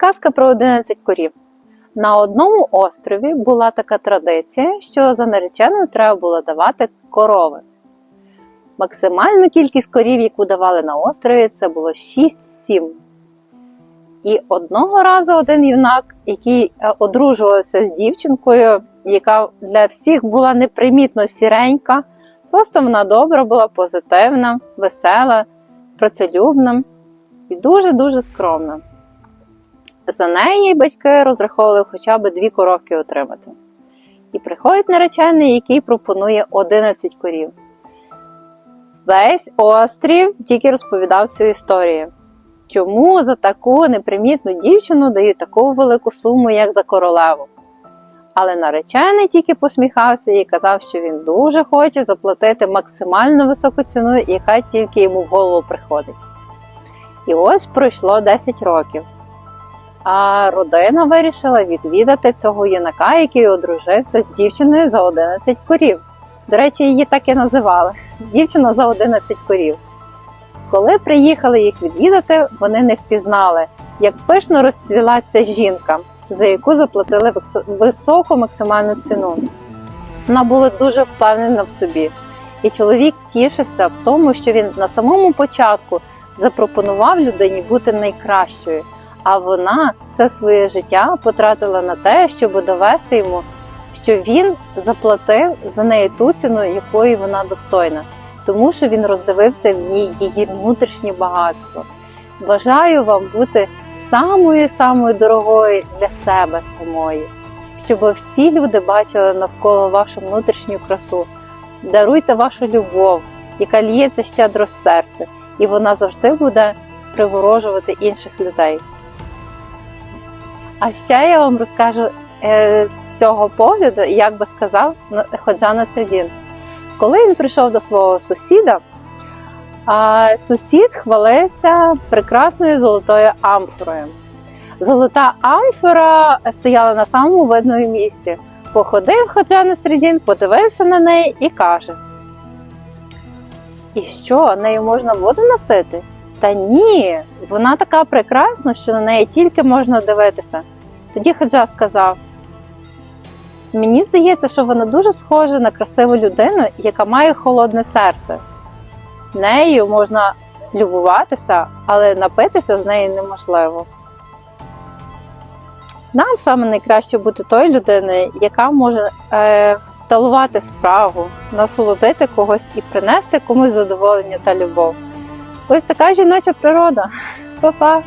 Казка про 11 корів. На одному острові була така традиція, що за нареченою треба було давати корови. Максимальну кількість корів, яку давали на острові, це було 6-7. І одного разу один юнак, який е, одружувався з дівчинкою, яка для всіх була непримітно сіренька, просто вона добра була, позитивна, весела, працелюбна і дуже-дуже скромна. За неї батьки розраховували хоча б дві коровки отримати. І приходить наречений, який пропонує 11 корів. Весь острів тільки розповідав цю історію. Чому за таку непримітну дівчину дають таку велику суму, як за королеву? Але наречений тільки посміхався і казав, що він дуже хоче заплатити максимально високу ціну, яка тільки йому в голову приходить. І ось пройшло 10 років. А родина вирішила відвідати цього юнака, який одружився з дівчиною за 11 корів. До речі, її так і називали дівчина за 11 корів. Коли приїхали їх відвідати, вони не впізнали, як пишно розцвіла ця жінка, за яку заплатили високу максимальну ціну. Вона була дуже впевнена в собі, і чоловік тішився в тому, що він на самому початку запропонував людині бути найкращою, а вона все своє життя потратила на те, щоб довести йому, що він заплатив за неї ту ціну, якої вона достойна, тому що він роздивився в ній її внутрішнє багатство. Бажаю вам бути самою самою дорогою для себе самої, щоб всі люди бачили навколо вашу внутрішню красу. Даруйте вашу любов, яка ліється щедро з серця, і вона завжди буде приворожувати інших людей. А ще я вам розкажу е, з цього погляду, як би сказав на- Ходжа Насредін. Коли він прийшов до свого сусіда, сусід хвалився прекрасною золотою амфорою. Золота амфора стояла на самому видному місці. Походив Ходжа Насредін, подивився на неї і каже: І що, нею можна воду носити? Та ні, вона така прекрасна, що на неї тільки можна дивитися. Тоді Хаджа сказав: Мені здається, що вона дуже схожа на красиву людину, яка має холодне серце. Нею можна любуватися, але напитися з неї неможливо. Нам саме найкраще бути тою людиною, яка може е, вталувати справу, насолодити когось і принести комусь задоволення та любов. Ось така жіноча природа. Па-па!